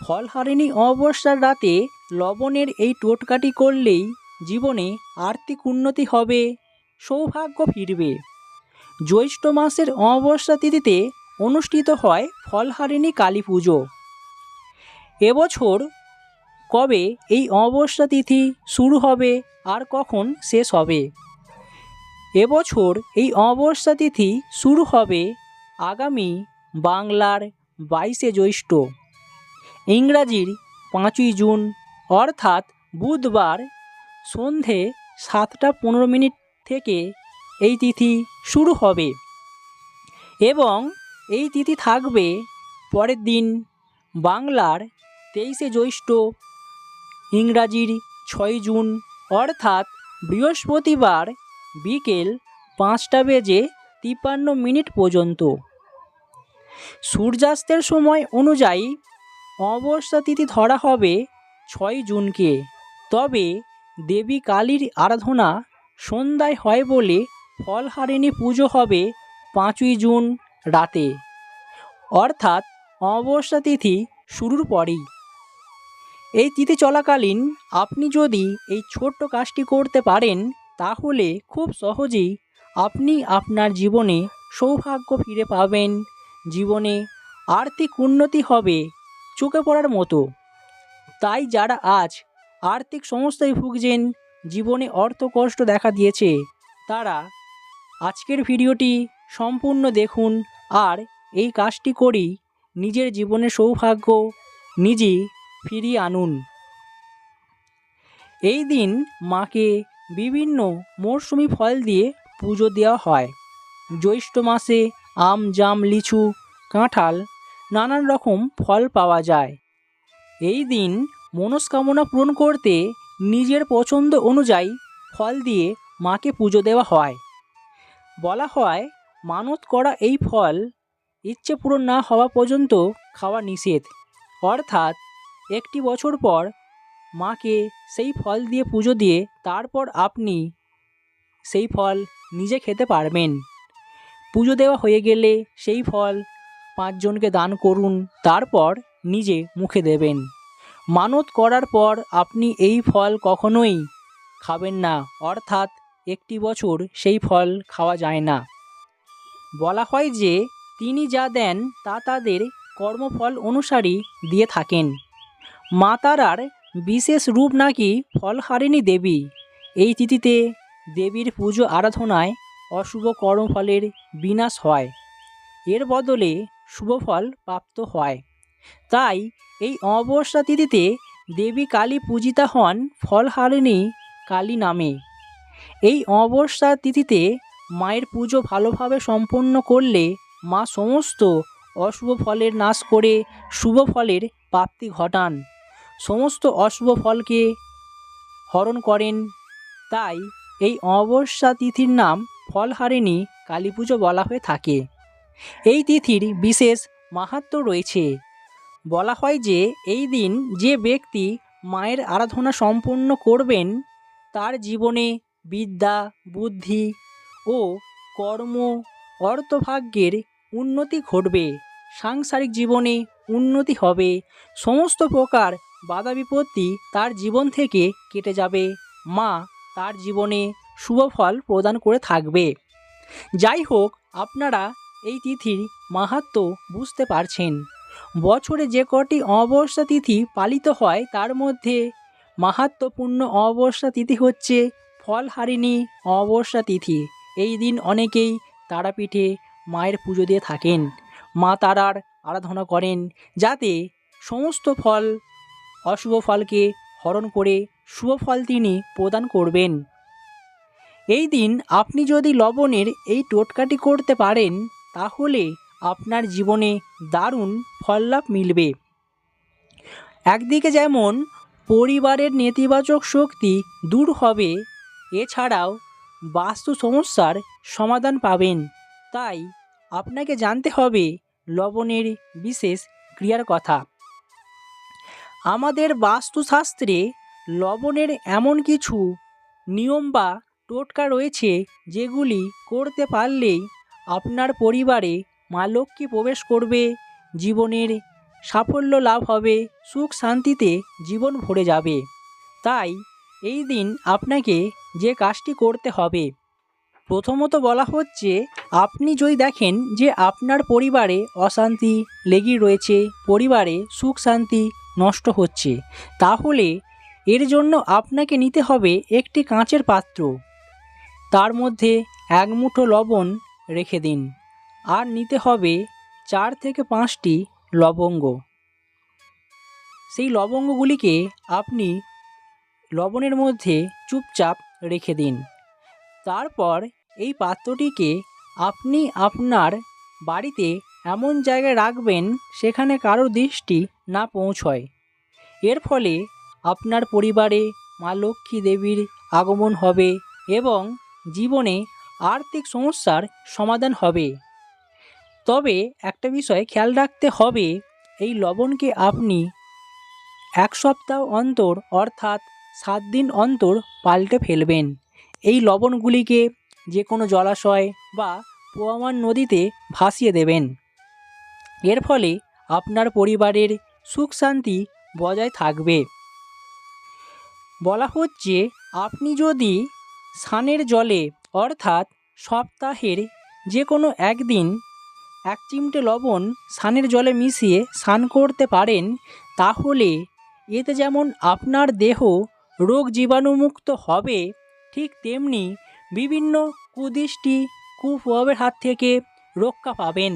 ফলহারিণী অমাবস্যার রাতে লবণের এই টোটকাটি করলেই জীবনে আর্থিক উন্নতি হবে, সৌভাগ্য ফিরবে। জ্যৈষ্ঠ মাসের অমাবস্যা তিথিতে অনুষ্ঠিত হয় ফলহারিণী কালী পুজো। এবছর কবে এই অমাবস্যা তিথি শুরু হবে আর কখন শেষ হবে? এবছর এই অমাবস্যা তিথি শুরু হবে আগামী বাংলার বাইশে জ্যৈষ্ঠ। ইংরাজির পাঁচই জুন, অর্থাৎ বুধবার সন্ধে সাতটা পনেরো মিনিট থেকে এই তিথি শুরু হবে এবং এই তিথি থাকবে পরের দিন বাংলার তেইশে জ্যৈষ্ঠ, ইংরাজির ছয় জুন, অর্থাৎ বৃহস্পতিবার বিকেল পাঁচটা বেজে তিপ্পান্ন মিনিট পর্যন্ত। সূর্যাস্তের সময় অনুযায়ী অমাবস্যা তিথি ধরা হবে ছয় জুনকে। তবে দেবী কালীর আরাধনা সন্ধ্যায় হয় বলে ফলহারিণী পুজো হবে পাঁচই জুন রাতে। অর্থাৎ অমাবস্যা তিথি শুরুর পরেই। এই তিথি চলাকালীন আপনি যদি এই ছোট্ট কাজটি করতে পারেন, তাহলে খুব সহজেই আপনি আপনার জীবনে সৌভাগ্য ফিরে পাবেন। জীবনে আর্থিক উন্নতি হবে। চোখে পড়ার মতো। তাই যারা আজ আর্থিক সমস্যায় ভুগছেন, জীবনে অর্থ কষ্ট দেখা দিয়েছে, তারা আজকের ভিডিওটি সম্পূর্ণ দেখুন আর এই কাজটি করেই নিজের জীবনের সৌভাগ্য নিজে ফিরিয়ে আনুন। এই দিন মাকে বিভিন্ন মরশুমি ফল দিয়ে পুজো দেওয়া হয়। জ্যৈষ্ঠ মাসে আম, জাম, লিচু, কাঁঠাল নানান রকম ফল পাওয়া যায়। এই দিন মনস্কামনা পূরণ করতে নিজের পছন্দ অনুযায়ী ফল দিয়ে মাকে পুজো দেওয়া হয়। বলা হয়, মানত করা এই ফল ইচ্ছে পূরণ না হওয়া পর্যন্ত খাওয়া নিষেধ। অর্থাৎ একটি বছর পর মাকে সেই ফল দিয়ে পুজো দিয়ে তারপর আপনি সেই ফল নিজে খেতে পারবেন। পুজো দেওয়া হয়ে গেলে সেই ফল পাঁচজনকে দান করুন, তারপর নিজে মুখে দেবেন। মানত করার পর আপনি এই ফল কখনোই খাবেন না, অর্থাৎ একটি বছর সেই ফল খাওয়া যায় না। বলা হয় যে, তিনি যা দেন, তা তাদের কর্মফল অনুসারী দিয়ে থাকেন। মা তারার বিশেষ রূপ নাকি ফলহারিণী দেবী। এই তিথিতে দেবীর পুজো আরাধনায় অশুভ কর্মফলের বিনাশ হয়। এর বদলে শুভফল প্রাপ্ত হয়। তাই এই অমাবস্যা তিথিতে দেবী কালী পূজিতা হন ফলহারিণী কালী নামে। এই অমাবস্যা তিথিতে মায়ের পুজো ভালোভাবে সম্পন্ন করলে মা সমস্ত অশুভ ফলের নাশ করে শুভ ফলের প্রাপ্তি ঘটান। সমস্ত অশুভ ফলকে হরণ করেন। তাই এই অমাবস্যা তিথির নাম ফলহারিণী কালী পুজো বলা হয়ে থাকে। এই তিথির বিশেষ মাহাত্ম রয়েছে। বলা হয় যে, এই দিন যে ব্যক্তি মায়ের আরাধনা সম্পূর্ণ করবেন, তার জীবনে বিদ্যা, বুদ্ধি ও কর্ম, অর্থভাগ্যের উন্নতি ঘটবে, সাংসারিক জীবনে উন্নতি হবে, সমস্ত প্রকার বাধা বিপত্তি তার জীবন থেকে কেটে যাবে, মা তার জীবনে শুভ ফল প্রদান করে থাকবে। যাই হোক, আপনারা এই তিথির মাহাত্ম্য বুঝতে পারছেন। বছরে যে কটি অমাবস্যা তিথি পালিত হয়, তার মধ্যে মাহাত্ম্যপূর্ণ অমাবস্যা তিথি হচ্ছে ফলহারিণী অমাবস্যা তিথি। এই দিন অনেকেই তারাপীঠে মায়ের পুজো দিয়ে থাকেন। মা তারার আরাধনা করেন, যাতে সমস্ত ফল, অশুভ ফলকে হরণ করে শুভ ফল তিনি প্রদান করবেন। এই দিন আপনি যদি লবণের এই টোটকাটি করতে পারেন তাহলে আপনার জীবনে দারুণ ফললাভ মিলবে। একদিকে যেমন পরিবারের নেতিবাচক শক্তি দূর হবে, এছাড়াও বাস্তু সমস্যার সমাধান পাবেন। তাই আপনাকে জানতে হবে লবণের বিশেষ ক্রিয়ার কথা। আমাদের বাস্তুশাস্ত্রে লবণের এমন কিছু নিয়ম বা টোটকা রয়েছে যেগুলি করতে পারলেই আপনার পরিবারে মা লক্ষ্মী প্রবেশ করবে, জীবনের সাফল্য লাভ হবে, সুখ শান্তিতে জীবন ভরে যাবে। তাই এই দিন আপনাকে যে কাজটি করতে হবে, প্রথমত বলা হচ্ছে আপনি যদি দেখেন যে আপনার পরিবারে অশান্তি লেগেই রয়েছে, পরিবারে সুখ শান্তি নষ্ট হচ্ছে, তাহলে এর জন্য আপনাকে নিতে হবে একটি কাঁচের পাত্র। তার মধ্যে এক মুঠো লবণ রেখে দিন। আর নিতে হবে চার থেকে পাঁচটি লবঙ্গ। সেই লবঙ্গগুলিকে আপনি লবণের মধ্যে চুপচাপ রেখে দিন। তারপর এই পাত্রটিকে আপনি আপনার বাড়িতে এমন জায়গায় রাখবেন সেখানে কারোর দৃষ্টি না পৌঁছয়। এর ফলে আপনার পরিবারে মা লক্ষ্মী দেবীর আগমন হবে এবং জীবনে আর্থিক সমস্যার সমাধান হবে। তবে একটা বিষয় খেয়াল রাখতে হবে, এই লবণকে আপনি এক সপ্তাহ অন্তর অর্থাৎ সাত দিন অন্তর পাল্টে ফেলবেন। এই লবণগুলিকে যে কোনো জলাশয় বা পোয়ামান নদীতে ভাসিয়ে দেবেন। এর ফলে আপনার পরিবারের সুখ শান্তি বজায় থাকবে। বলা হচ্ছে, আপনি যদি সানের জলে অর্থাৎ সপ্তাহের যে কোনো একদিন এক চিমটে লবণ স্নানের জলে মিশিয়ে স্নান করতে পারেন, তাহলে এতে যেমন আপনার দেহ রোগ জীবাণুমুক্ত হবে, ঠিক তেমনি বিভিন্ন কুদৃষ্টি কুপ্রভাবের হাত থেকে রক্ষা পাবেন।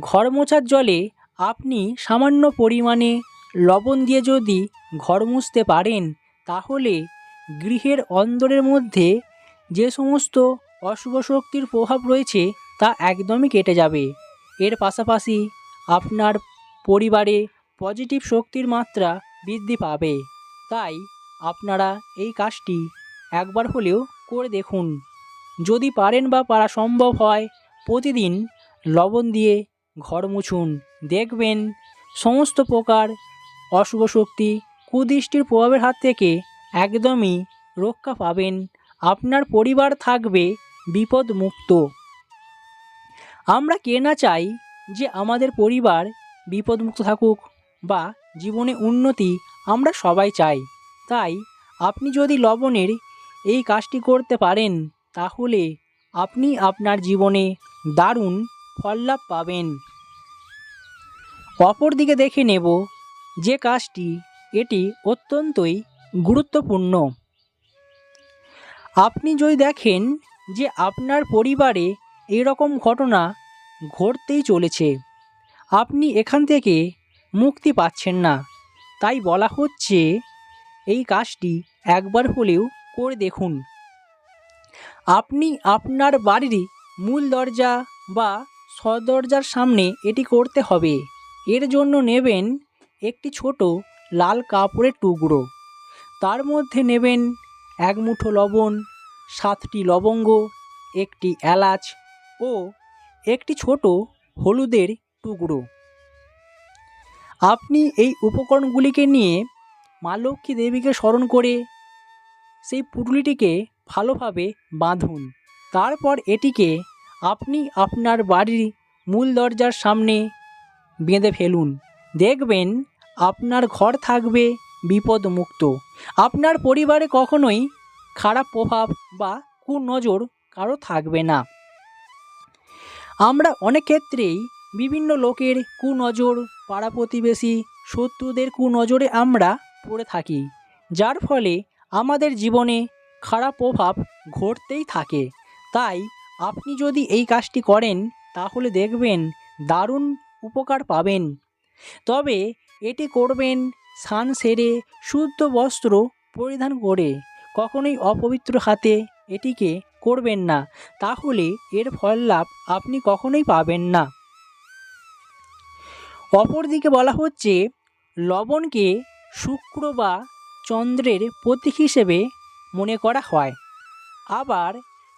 ঘর মোছার জলে আপনি সামান্য পরিমাণে লবণ দিয়ে যদি ঘর মুছতে পারেন, তাহলে গৃহের অন্দরের মধ্যে যে সমস্ত অশুভ শক্তির প্রভাব রয়েছে তা একদমই কেটে যাবে। এর পাশাপাশি আপনার পরিবারে পজিটিভ শক্তির মাত্রা বৃদ্ধি পাবে। তাই আপনারা এই কাজটি একবার হলেও করে দেখুন। যদি পারেন বা পারা সম্ভব হয়, প্রতিদিন লবণ দিয়ে ঘর মুছুন। দেখবেন সমস্ত প্রকার অশুভ শক্তি কুদৃষ্টির প্রভাবের হাত থেকে একদমই রক্ষা পাবেন। আপনার পরিবার থাকবে বিপদমুক্ত। আমরা কে না চাই যে আমাদের পরিবার বিপদমুক্ত থাকুক বা জীবনে উন্নতি আমরা সবাই চাই। তাই আপনি যদি লবণের এই কাজটি করতে পারেন, তাহলে আপনি আপনার জীবনে দারুণ ফললাভ পাবেন। অপরদিকে দেখে নেব যে কাজটি, এটি অত্যন্তই গুরুত্বপূর্ণ। আপনি যদি দেখেন যে আপনার পরিবারে এরকম ঘটনা ঘটতেই চলেছে, আপনি এখান থেকে মুক্তি পাচ্ছেন না। তাই বলা হচ্ছে এই কাজটি একবার হলেও করে দেখুন। আপনি আপনার বাড়ির মূল দরজা বা সদরজার সামনে এটি করতে হবে। এর জন্য নেবেন একটি ছোট লাল কাপড়ের টুকরো। তার মধ্যে নেবেন এক মুঠো লবণ, সাতটি লবঙ্গ, একটি এলাচ ও একটি ছোট হলুদের টুকরো। আপনি এই উপকরণগুলিকে নিয়ে মা লক্ষ্মী দেবীকে স্মরণ করে সেই পুটুলিটিকে ভালোভাবে বাঁধুন। তারপর এটিকে আপনি আপনার বাড়ির মূল দরজার সামনে বেঁধে ফেলুন। দেখবেন আপনার ঘর থাকবে বিপদমুক্ত। আপনার পরিবারে কখনোই খারাপ প্রভাব বা কুনজর কারও থাকবে না। আমরা অনেক ক্ষেত্রেই বিভিন্ন লোকের কুনজর পাড়া প্রতিবেশী শত্রুদের কুনজরে আমরা পড়ে থাকি, যার ফলে আমাদের জীবনে খারাপ প্রভাব ঘটতেই থাকে। তাই আপনি যদি এই কাজটি করেন, তাহলে দেখবেন দারুণ উপকার পাবেন। তবে এটি করবেন স্নান সেরে শুদ্ধ বস্ত্র পরিধান করে কখনোই অপবিত্র হাতে এটিকে করবেন না, তাহলে এর ফল লাভ আপনি কখনোই পাবেন না। অপরদিকে বলা হচ্ছে, লবণকে শুক্র বা চন্দ্রের প্রতীক হিসেবে মনে করা হয়, আবার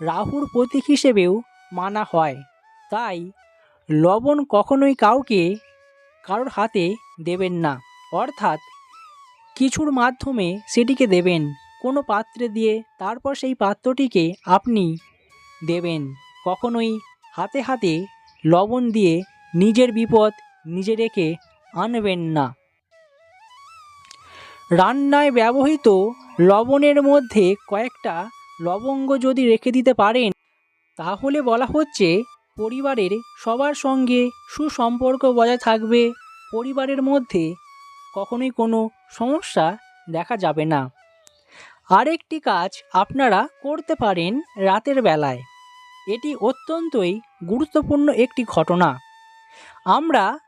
রাহুর প্রতীক হিসেবেও মানা হয়, তাই লবণ কখনোই কাউকে, কারোর হাতে দেবেন না। অর্থাৎ কিছুর মাধ্যমে সেটিকে দেবেন। কোনো পাত্রে দিয়ে তারপর সেই পাত্রটিকে আপনি দেবেন। কখনোই হাতে হাতে লবণ দিয়ে নিজের বিপদ নিজে রেখে আনবেন না। রান্নায় ব্যবহৃত লবণের মধ্যে কয়েকটা লবঙ্গ যদি রেখে দিতে পারেন, তাহলে বলা হচ্ছে পরিবারের সবার সঙ্গে সুসম্পর্ক বজায় থাকবে। পরিবারের মধ্যে কখনোই কোনো সমস্যা দেখা যাবে না। আরেকটি কাজ আপনারা করতে পারেন রাতের বেলায়। এটি অত্যন্তই গুরুত্বপূর্ণ একটি ঘটনা। আমরা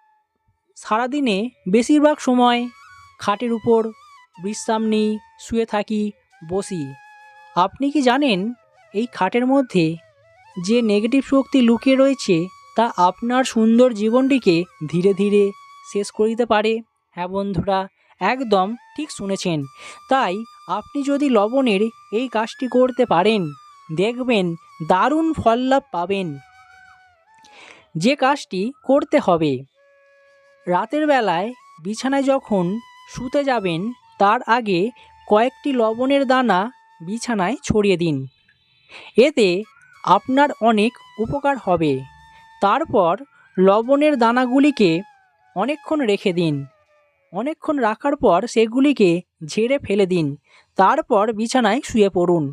সারাদিনে বেশিরভাগ সময় খাটের উপর বিশ্রাম নিই, শুয়ে থাকি, বসি। আপনি কি জানেন, এই খাটের মধ্যে যে নেগেটিভ শক্তি লুকিয়ে রয়েছে তা আপনার সুন্দর জীবনটিকে ধীরে ধীরে শেষ করে দিতে পারে? হ্যাঁ বন্ধুরা, একদম ঠিক শুনেছেন। তাই আপনি যদি লবণের এই কাজটি করতে পারেন, দেখবেন দারুণ ফল লাভ পাবেন। যে কাজটি করতে হবে, রাতের বেলায় বিছানায় যখন শুতে যাবেন, তার আগে কয়েকটি লবণের দানা বিছানায় ছড়িয়ে দিন। এতে আপনার অনেক উপকার হবে। তারপর লবণের দানাগুলিকে অনেকক্ষণ রেখে দিন। অনেকক্ষণ রাখার পর সেগুলিকে ঝেড়ে ফেলে দিন, তারপর বিছানায় শুয়ে পড়ুন।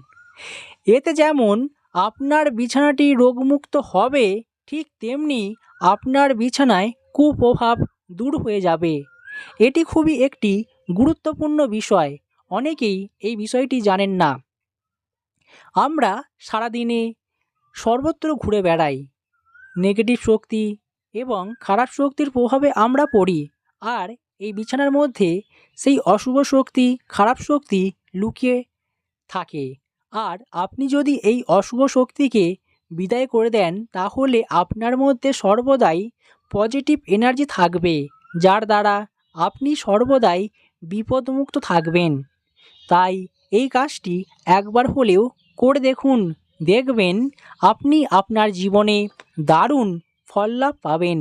এতে যেমন আপনার বিছানাটি রোগমুক্ত হবে, ঠিক তেমনি আপনার বিছানায় কুপ্রভাব দূর হয়ে যাবে। এটি খুবই একটি গুরুত্বপূর্ণ বিষয়, অনেকেই এই বিষয়টি জানেন না। আমরা সারাদিনে সর্বত্র ঘুরে বেড়াই। নেগেটিভ শক্তি এবং খারাপ শক্তির প্রভাবে আমরা পড়ি, আর এই বিছানার মধ্যে সেই অশুভ শক্তি, খারাপ শক্তি লুকিয়ে থাকে। আর আপনি যদি এই অশুভ শক্তিকে বিদায় করে দেন, তাহলে আপনার মধ্যে সর্বদাই পজিটিভ এনার্জি থাকবে, যার দ্বারা আপনি সর্বদাই বিপদমুক্ত থাকবেন। তাই এই কাজটি একবার হলেও করে দেখুন, দেখবেন আপনি আপনার জীবনে দারুণ ফল লাভ পাবেন।